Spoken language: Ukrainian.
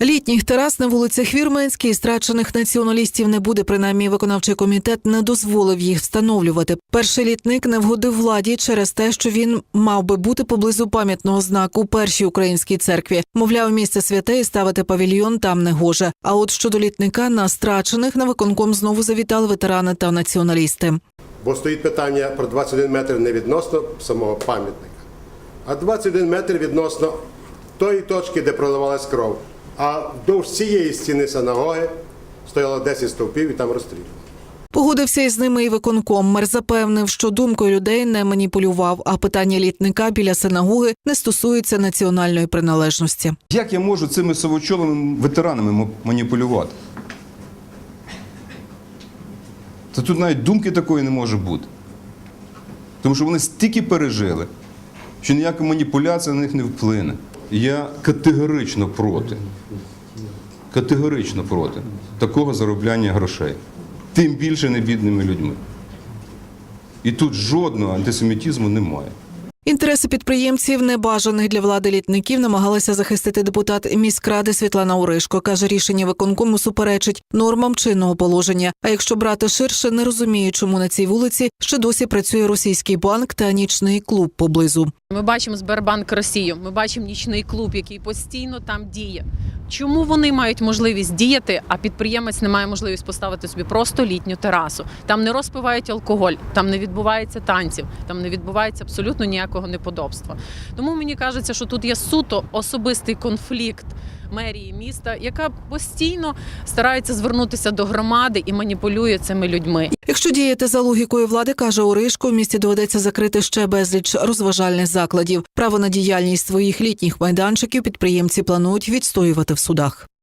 Літніх терас на вулицях Вірменській страчених націоналістів не буде. Принаймні, виконавчий комітет не дозволив їх встановлювати. Перший літник не вгодив владі через те, що він мав би бути поблизу пам'ятного знаку першій українській церкві. Мовляв, місце святе і ставити павільйон там не гоже. А от щодо літника на страчених на виконком знову завітали ветерани та націоналісти. Бо стоїть питання про 21 метр не відносно самого пам'ятника, а 21 метр відносно тої точки, де проливалась кров. А вдовж цієї стіни синагоги стояло 10 стовпів і там розстріл. Погодився із ними і виконком. Мер запевнив, що думкою людей не маніпулював, а питання літника біля синагоги не стосується національної приналежності. Як я можу цими совочолими ветеранами маніпулювати? Та тут навіть думки такої не може бути. Тому що вони стільки пережили, що ніяка маніпуляція на них не вплине. Я категорично проти. Категорично проти такого заробляння грошей. Тим більше не бідними людьми. І тут жодного антисемітізму немає. Інтереси підприємців, небажаних для влади літників, намагалася захистити депутат міськради Світлана Оришко. каже, рішення виконкому суперечить нормам чинного положення. А якщо брати ширше, не розуміє, чому на цій вулиці ще досі працює російський банк та нічний клуб поблизу. Ми бачимо Сбербанк Росію, ми бачимо нічний клуб, який постійно там діє. Чому вони мають можливість діяти, а підприємець не має можливість поставити собі просто літню терасу? Там не розпивають алкоголь, там не відбувається танців, там не відбувається абсолютно ніякого неподобства. Тому мені кажеться, що тут є суто особистий конфлікт мерії міста, яка постійно старається звернутися до громади і маніпулює цими людьми. Якщо діяти за логікою влади, каже Оришко, в місті доведеться закрити ще безліч розважальних закладів. Право на діяльність своїх літніх майданчиків підприємці планують відстоювати в судах.